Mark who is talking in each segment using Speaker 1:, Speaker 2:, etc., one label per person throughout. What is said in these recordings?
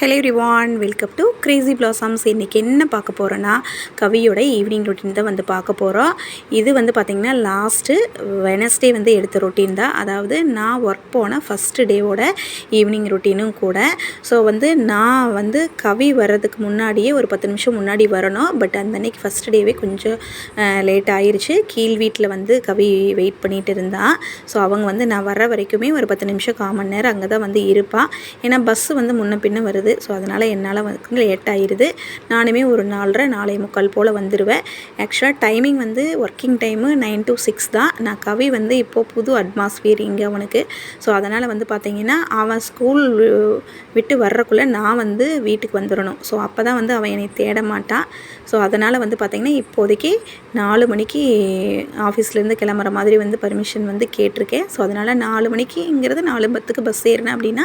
Speaker 1: Hello Rivan welcome to crazy blossoms இன்றைக்கி என்ன பார்க்க போகிறோன்னா கவியோட ஈவினிங் ரொட்டீன் தான் வந்து பார்க்க போகிறோம் இது வந்து பார்த்திங்கன்னா லாஸ்ட்டு வெனஸ்டே வந்து எடுத்த ரொட்டீன் தான். அதாவது நான் ஒர்க் போன ஃபஸ்ட்டு டேவோட ஈவினிங் ரொட்டீனும் கூட. ஸோ வந்து நான் வந்து கவி வர்றதுக்கு முன்னாடியே ஒரு பத்து நிமிஷம் முன்னாடி வரணும். பட் அந்த அன்னைக்கு ஃபஸ்ட் டேவே கொஞ்சம் லேட் ஆயிடுச்சு கீழ் வீட்டில் வந்து கவி வெயிட் பண்ணிகிட்டு இருந்தான். ஸோ அவங்க வந்து நான் வர்ற வரைக்குமே ஒரு பத்து நிமிஷம் காமன் நேரம் அங்கே தான் வந்து இருப்பான். ஏன்னா பஸ்ஸு வந்து முன்ன பின்ன வருது. வருது. ஸோ அதனால் என்னால் வந்து லேட் ஆகிடுது நானுமே ஒரு நாலரை நாளை முக்கால் போல் வந்துடுவேன் ஆக்சுவலாக டைமிங் வந்து working time nine to six தான். நான் கவி வந்து இப்போது புது அட்மாஸ்பியர் இங்கே அவனுக்கு. ஸோ அதனால் வந்து பார்த்திங்கன்னா அவன் ஸ்கூல் விட்டு வர்றக்குள்ளே நான் வந்து வீட்டுக்கு வந்துடணும் ஸோ அப்போ தான் வந்து அவன் என்னை தேட மாட்டான். ஸோ அதனால் வந்து பார்த்திங்கன்னா இப்போதைக்கு நாலு மணிக்கு ஆஃபீஸ்லேருந்து கிளம்புற மாதிரி வந்து பர்மிஷன் வந்து கேட்டிருக்கேன். ஸோ அதனால் நாலு மணிக்குங்கிறது நாலு பத்துக்கு பஸ் ஏறினேன் அப்படின்னா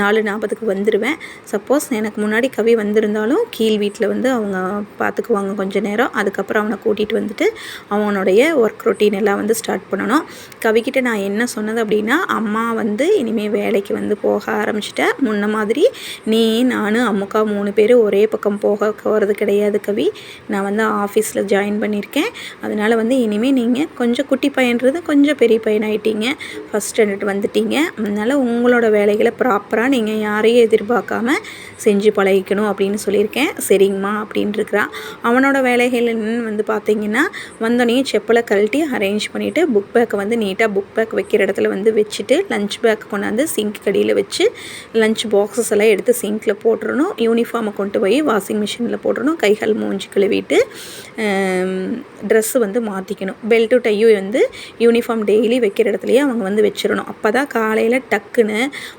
Speaker 1: நாலு நாற்பதுக்கு வந்துடுவேன் சப்போஸ் எனக்கு முன்னாடி கவி வந்திருந்தாலும் கீழ் வீட்டில் வந்து அவங்க பார்த்துக்குவாங்க கொஞ்சம் நேரம். அதுக்கப்புறம் அவனை கூட்டிகிட்டு வந்துட்டு அவனுடைய ஒர்க் ரொட்டீன் எல்லாம் வந்து ஸ்டார்ட் பண்ணணும். கவிக்கிட்ட நான் என்ன சொன்னது அப்படின்னா அம்மா வந்து இனிமேல் வேலைக்கு வந்து போக ஆரம்பிச்சிட்டேன் முன்ன மாதிரி நீ நான் அம்முக்கா மூணு பேர் ஒரே பக்கம் போக போகிறது கிடையாது கவி. நான் வந்து ஆஃபீஸில் ஜாயின் பண்ணியிருக்கேன் அதனால் வந்து இனிமேல் நீங்கள் கொஞ்சம் குட்டி பையன்றது கொஞ்சம் பெரிய பையன் ஆகிட்டீங்க ஃபஸ்ட் ஸ்டாண்டர்ட் வந்துட்டீங்க. அதனால் உங்களோட வேலைகளை ப்ராப்பராக நீங்கள் யாரையும் எதிர்பார்க்காம செஞ்சு பழகிக்கணும் அப்படின்னு சொல்லியிருக்கேன். சரிங்கம்மா அப்படின்ட்டுருக்குறான் அவனோட வேலைகள் என்னென்னு வந்து பார்த்திங்கன்னா வந்தோடனே செப்பலை கழட்டி அரேஞ்ச் பண்ணிவிட்டு புக் பேக்கை வந்து நீட்டாக புக் பேக் வைக்கிற இடத்துல வந்து வச்சுட்டு லஞ்ச் பேக் கொண்டாந்து சிங்க் கடியில் வச்சு லஞ்ச் பாக்ஸஸ் எல்லாம் எடுத்து சிங்கில் போட்டுடணும் யூனிஃபார்மை கொண்டு போய் வாஷிங் மிஷினில் போட்டுடணும் கைகள் மூஞ்சி கழுவிட்டு ட்ரெஸ்ஸு வந்து மாற்றிக்கணும் பெல்ட்டு டையும் வந்து யூனிஃபார்ம் டெய்லி வைக்கிற இடத்துலையே அவங்க வந்து வச்சிடணும். அப்போ தான் காலையில் டக்குன்னு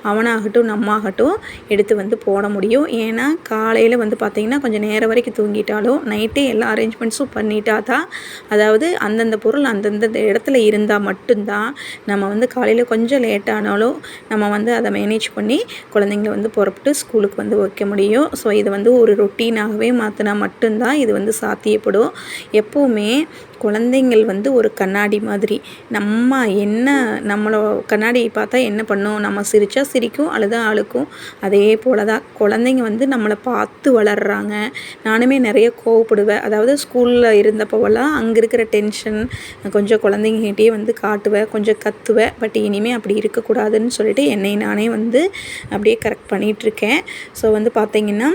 Speaker 1: அவனாகட்டும் நம்மாகட்டும் எடுத்து வந்து போட முடியும். ஏன்னா காலையில் வந்து பார்த்திங்கன்னா கொஞ்சம் நேரம் வரைக்கும் தூங்கிட்டாலும் நைட்டே எல்லா அரேஞ்ச்மெண்ட்ஸும் பண்ணிட்டா தான் அதாவது அந்தந்த பொருள் அந்தந்த இடத்துல இருந்தால் மட்டும்தான் நம்ம வந்து காலையில் கொஞ்சம் லேட்டானாலும் நம்ம வந்து அதை மேனேஜ் பண்ணி குழந்தைங்கள வந்து புறப்பட்டு ஸ்கூலுக்கு வந்து வைக்க முடியும். ஸோ இது வந்து ஒரு ரொட்டீனாகவே மாற்றினா மட்டும்தான் இது வந்து சாத்தியப்படும். எப்போவுமே குழந்தைங்கள் வந்து ஒரு கண்ணாடி மாதிரி. நம்ம என்ன நம்மளோ கண்ணாடி பார்த்தா என்ன பண்ணும்? நம்ம சிரித்தா சிரிக்கும் அழுதா அழுக்கும். அதே போல் தான் குழந்தைங்க வந்து நம்மளை பார்த்து வளர்கிறாங்க நானுமே நிறைய கோவப்படுவேன். அதாவது ஸ்கூலில் இருந்தப்போவெல்லாம் அங்கே இருக்கிற டென்ஷன் கொஞ்சம் குழந்தைங்ககிட்டயே வந்து காட்டுவேன் கொஞ்சம் கத்துவேன். பட் இனிமேல் அப்படி இருக்கக்கூடாதுன்னு சொல்லிட்டு என்னை நானே வந்து அப்படியே கரெக்ட் பண்ணிகிட்ருக்கேன். ஸோ வந்து பார்த்திங்கன்னா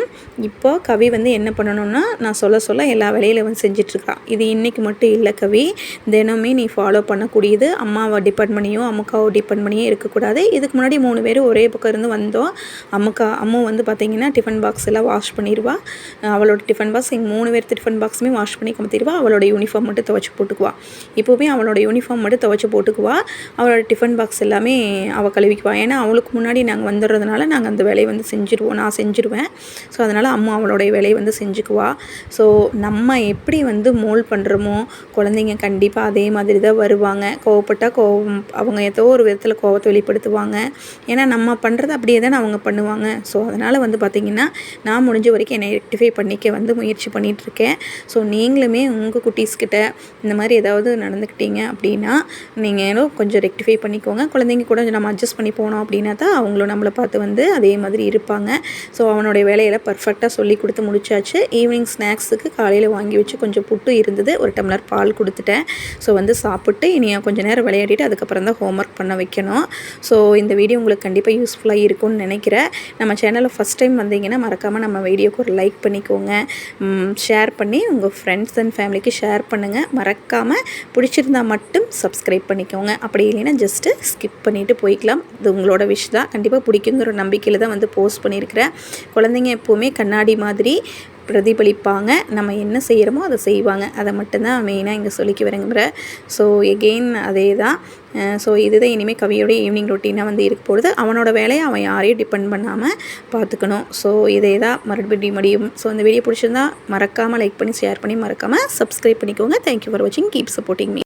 Speaker 1: இப்போ கவி வந்து என்ன பண்ணணும்னா நான் சொல்ல சொல்ல எல்லா வேலையிலும் வந்து செஞ்சிட்ருக்கான் இது இன்றைக்கி மட்டும் இல்லை கவி. தினமே நீ ஃபாலோ பண்ணக்கூடியது அம்மாவை டிபெண்ட் பண்ணியும் அம்முக்காவை டிபெண்ட் பண்ணியும் இருக்கக்கூடாது. இதுக்கு முன்னாடி மூணு பேர் ஒரே பக்கம் இருந்து வந்தோம். அம்முக்கா அம்மா வந்து வந்து பார்த்திங்கன்னா டிஃபன் பாக்ஸ் எல்லாம் வாஷ் பண்ணிடுவா. அவளோட டிஃபன் பாக்ஸ் எங்கள் மூணு பேர்த்து டிஃபன் பாக்ஸுமே வாஷ் பண்ணி கமுத்திடுவா அவளோட யூனிஃபார்ம் மட்டும் துவச்சி போட்டுக்குவா. இப்போவுமே அவளோட யூனிஃபார்ம் மட்டும் துவச்சி போட்டுக்குவா. அவளோட டிஃபன் பாக்ஸ் எல்லாமே அவள் கழுவிக்குவா. ஏன்னா அவளுக்கு முன்னாடி நாங்கள் வந்துடுறதுனால நாங்கள் அந்த வேலையை வந்து செஞ்சுருவோம் நான் செஞ்சுருவேன். ஸோ அதனால் அம்மா அவளுடைய வேலையை வந்து செஞ்சுக்குவா. ஸோ நம்ம எப்படி வந்து மோல் பண்ணுறோமோ குழந்தைங்க கண்டிப்பாக அதே மாதிரி தான் வருவாங்க. கோவப்பட்டால் கோவம் அவங்க ஏதோ ஒரு விதத்தில் கோவத்தை வெளிப்படுத்துவாங்க. ஏன்னா நம்ம பண்ணுறது அப்படியே தானே அவங்க பண்ணுவாங்க. ஸோ அதனால் அதனால் வந்து பார்த்திங்கன்னா நான் முடிஞ்ச வரைக்கும் என்னை ரெக்டிஃபை பண்ணிக்க வந்து முயற்சி பண்ணிகிட்ருக்கேன் ஸோ நீங்களுமே உங்கள் குட்டீஸ்கிட்ட இந்த மாதிரி ஏதாவது நடந்துக்கிட்டீங்க அப்படின்னா நீங்கள் கொஞ்சம் ரெக்டிஃபை பண்ணிக்கோங்க. குழந்தைங்க கூட நம்ம அட்ஜஸ்ட் பண்ணி போனோம் அப்படின்னா தான் அவங்களும் நம்மளை பார்த்து வந்து அதே மாதிரி இருப்பாங்க. ஸோ அவனுடைய வேலையில் பர்ஃபெக்டாக சொல்லி கொடுத்து முடிச்சாச்சு. ஈவினிங் ஸ்நாக்ஸுக்கு காலையில் வாங்கி வச்சு கொஞ்சம் புட்டு இருந்தது. ஒரு டம்ளர் பால் கொடுத்துட்டேன். ஸோ வந்து சாப்பிட்டு இனி கொஞ்சம் நேரம் விளையாடிட்டு அதுக்கப்புறம் தான் ஹோம் ஒர்க் பண்ண வைக்கணும். ஸோ இந்த வீடியோ உங்களுக்கு கண்டிப்பாக யூஸ்ஃபுல்லாக இருக்கும்னு நினைக்கிறேன். நம்ம சேனலில் ஃபஸ்ட் டைம் வந்தீங்கன்னா மறக்காமல் நம்ம வீடியோக்கு ஒரு லைக் பண்ணிக்கோங்க. ஷேர் பண்ணி உங்கள் ஃப்ரெண்ட்ஸ் அண்ட் ஃபேமிலிக்கு ஷேர் பண்ணுங்கள் மறக்காமல் பிடிச்சிருந்தால் மட்டும் சப்ஸ்கிரைப் பண்ணிக்கோங்க. அப்படி இல்லைன்னா ஜஸ்ட்டு ஸ்கிப் பண்ணிவிட்டு போய்க்கலாம். இது உங்களோட விஷ் தான். கண்டிப்பாக பிடிக்குங்கிற நம்பிக்கையில் தான் வந்து போஸ்ட் பண்ணியிருக்கிறேன் குழந்தைங்க எப்போவுமே கண்ணாடி மாதிரி பிரதிபலிப்பாங்க. நம்ம என்ன செய்கிறோமோ அதை செய்வாங்க. அதை மட்டும்தான் மெயினாக இங்கே சொல்லிக்க விரும்புகிற ஸோ எகெயின் அதே தான் ஸோ இதுதான் இனிமேல் கவியோட ஈவினிங் ரொட்டீனாக வந்து இருக்க போகிறது அவனோட வேலையை அவன் யாரையும் டிபெண்ட் பண்ணாமல் பார்த்துக்கணும். ஸோ இதே தான் மறுபடியும் முடியும். ஸோ இந்த வீடியோ பிடிச்சிருந்தா மறக்காமல் லைக் பண்ணி ஷேர் பண்ணி மறக்காமல் சப்ஸ்கிரைப் பண்ணிக்கோங்க. தேங்க்யூ ஃபார் வாட்சிங் கீப் சப்போர்ட்டிங் மீ